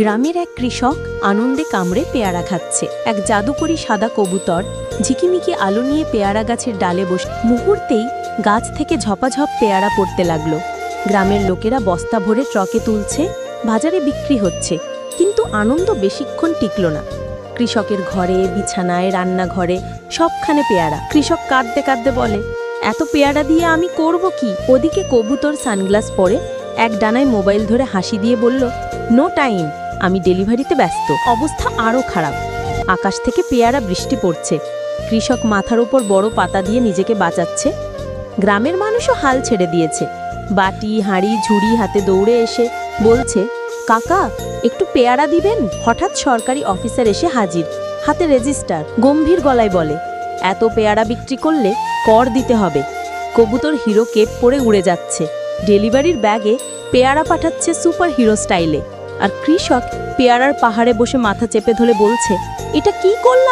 গ্রামের এক কৃষক আনন্দে কামড়ে পেয়ারা খাচ্ছে। এক জাদুকরি সাদা কবুতর ঝিকিমিকি আলো নিয়ে পেয়ারা গাছের ডালে বসে মুহূর্তেই গাছ থেকে ঝপাঝপ পেয়ারা পড়তে লাগল। গ্রামের লোকেরা বস্তা ভরে ট্রকে তুলছে, বাজারে বিক্রি হচ্ছে, কিন্তু আনন্দ বেশিক্ষণ টিকল না। কৃষকের ঘরে, বিছানায়, রান্নাঘরে সবখানে পেয়ারা। কৃষক কাঁদতে কাঁদতে বলে, এত পেয়ারা দিয়ে আমি করব কি? ওদিকে কবুতর সানগ্লাস পরে এক ডানায় মোবাইল ধরে হাসি দিয়ে বলল নো টাইম আমি ডেলিভারিতে ব্যস্ত। অবস্থা আরও খারাপ। আকাশ থেকে পেয়ারা বৃষ্টি পড়ছে। কৃষক মাথার উপর বড় পাতা দিয়ে নিজেকে বাঁচাচ্ছে। গ্রামের মানুষও হাল ছেড়ে দিয়েছে। বাটি, হাঁড়ি, ঝুড়ি হাতে দৌড়ে এসে বলছে, কাকা, একটু পেয়ারা দিবেন? হঠাৎ সরকারি অফিসার এসে হাজির। হাতে রেজিস্টার, গম্ভীর গলায় বলে, এত পেয়ারা বিক্রি করলে কর দিতে হবে। কবুতর হিরো কেপ পরে উড়ে যাচ্ছে। ডেলিভারির ব্যাগে পেয়ারা পাঠাচ্ছে সুপার হিরো স্টাইলে। আর কৃষক পেয়ারার পাহাড়ে বসে মাথা চেপে ধরে বলছে এটা কি করলাম?